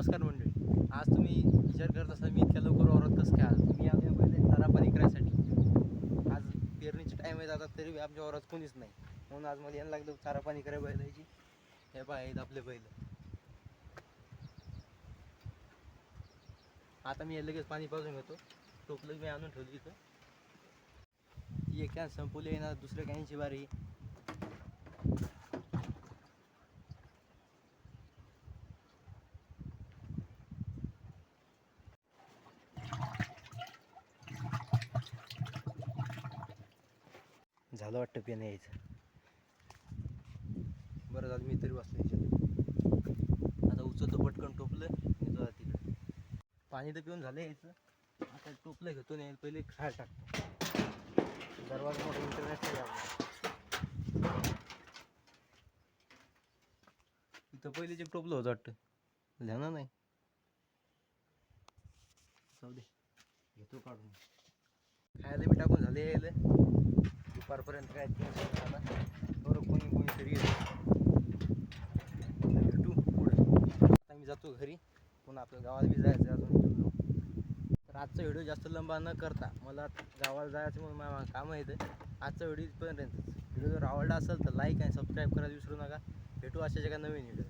नमस्कार मंडळी. आज तुम्ही विचार करत असाल मी इतक्या लवकर औरत कसं काय आलो? मी आम्ही पहिले चारा पाणी करायसाठी आज पेरणीचे टाईम आहे जातात तरी आमच्या औरत कोणीच नाही. म्हणून आज मला यायला लागलं चारा पाणी करायला बैलायची हे पाय आहेत आपले बैल. आता मी लगेच पाणी पाजून घेतो. टोपलं मी आणून ठेवली इथं. ती एक कॅन संपवली ना दुसऱ्या कॅनची बारी. झालं वाटतं पेन यायचं. बरं झालं मी तरी वाचलं याच्यात आता उचलतो पटकन टोपलं मी आता तिकडे पाणी तर पिऊन झालं यायचं. आता टोपलं घेतो नाही पहिले खायला टाकतो. दरवाजा मोठा इंटरनॅशनल आहे इथं पहिले जे टोपलं होतं वाटतं. ध्यान नाही. जाऊ दे. घेतो काढून. खायला बी टाकून झाले यायला. दुपारपर्यंत काय बरं कोणी कोणी तरी भेटू पुढं. आता मी जातो घरी. पुन्हा आपल्या गावाला बी जायचं अजून जाऊन. तर आजचा व्हिडिओ जास्त लंबा न करता मला गावाला जायचं म्हणून मला कामं येतं आजचा व्हिडिओ व्हिडिओ जर आवडला असेल तर लाईक आणि सबस्क्राईब करायला विसरू नका. भेटू अशाच एका नवीन व्हिडिओ